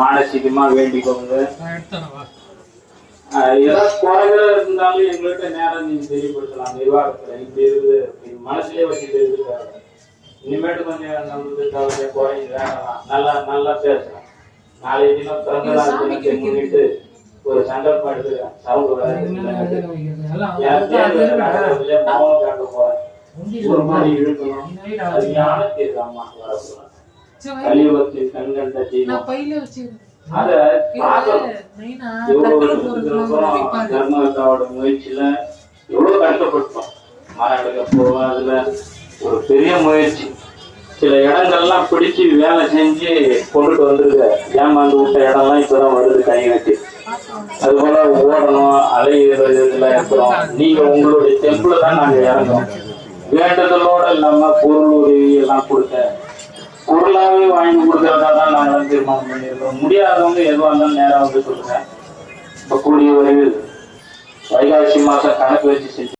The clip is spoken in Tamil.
மானசீகமா வேண்டிக்கோங்க. ஏதாவது குறைகள் இருந்தாலும் எங்கள்கிட்ட நேரம் நீங்க தெரியப்படுத்தலாம். நிர்வாகத்துல இப்படி இருக்குது மனசுலயே வச்சுட்டு இனிமேட்டு கொஞ்சம் நம்மளுக்கு குறைஞ்சு நல்லா நல்லா பேசலாம். நாளைய தினம் முன்னிட்டு ஒரு சங்கல்பம் எடுத்துக்கிறேன் சவுண்ட் வராது. மௌனம் காட்ட போறேன் ஒரு மாதிரி இழுக்கணும் அது ஞானத்தீர்வு அம்மா வரப்போறேன் கலியுகத்தில் கண்கண்ட தெய்வம் வச்சு அத. தர்மகத்தாவோட முயற்சியில எவ்வளவு கஷ்டப்பட்டோம் மரம் எடுக்க போவோம் அதுல ஒரு பெரிய முயற்சி. சில இடங்கள்லாம் பிடிச்சு வேலை செஞ்சு கொண்டுட்டு வந்திருக்க ஏமாந்து விட்ட இடம்லாம் இப்பதான் வருது கை கட்டி அது போல ஓடணும் அலையிறது இருக்கிறோம். நீங்க உங்களுடைய டெம்பிள் தான் நாங்க இறங்குறோம். வேண்டுதலோட இல்லாம பொருள் உதவி எல்லாம் கொடுத்த பொருளாவே வாங்கி கொடுக்கறதா தான் நாங்கள் தீர்மானம் பண்ணியிருக்கோம் முடியாதவங்க எதுவாக இருந்தாலும் நேராக வந்து சொல்லுங்க. இப்ப கூடிய விரைவில் வைகாசி மாசம் கணக்கு வச்சு செஞ்சு